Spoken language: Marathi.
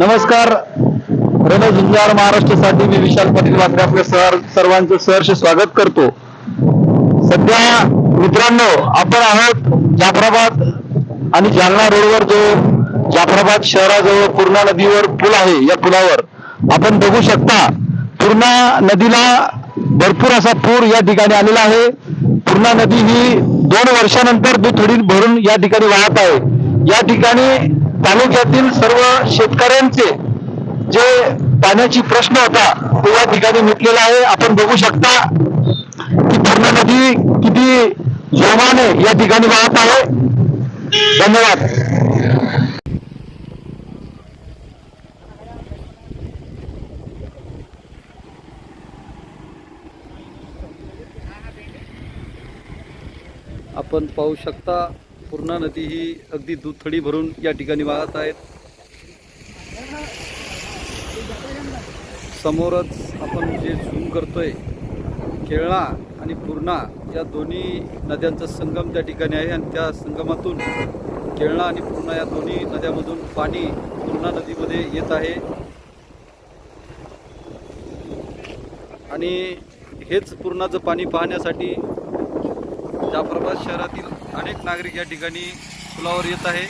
नमस्कार. रण झुंजार महाराष्ट्रासाठी मी विशाल पाटील मात्र आपल्या सर सर्वांचं सहर्ष स्वागत करतो. सध्या मित्रांनो आपण आहोत जाफराबाद आणि जालना रोडवर जो जाफराबाद शहराजवळ पूर्णा नदीवर पूल आहे या पुलावर. आपण बघू शकता पूर्णा नदीला भरपूर असा पूर या ठिकाणी आलेला आहे. पूर्णा नदी ही दोन वर्षानंतर दुथडी भरून या ठिकाणी वाहत आहे. या ठिकाणी तालुक्यातील सर्व शेतकऱ्यांचे जे पाण्याची प्रश्न होता तो या ठिकाणी मिटलेला आहे. आपण बघू शकता की पूर्णा नदी किती जोमाने या ठिकाणी वाहत आहे. धन्यवाद. आपण पाहू शकता पूर्णा नदी ही अगदी दुथडी भरून या ठिकाणी वाहत आहेत. समोरच आपण जे झूम करतोय केळळा आणि पूर्णा या दोन्ही नद्यांचा संगम त्या ठिकाणी आहे आणि त्या संगमातून केळणा आणि पूर्णा या दोन्ही नद्यामधून पाणी पूर्णा नदीमध्ये येत आहे. आणि हेच पूर्णाचं पाणी पाहण्यासाठी जाफराबाद शहरातील अनेक नागरिक या ठिकाणी पुलावर येत आहे.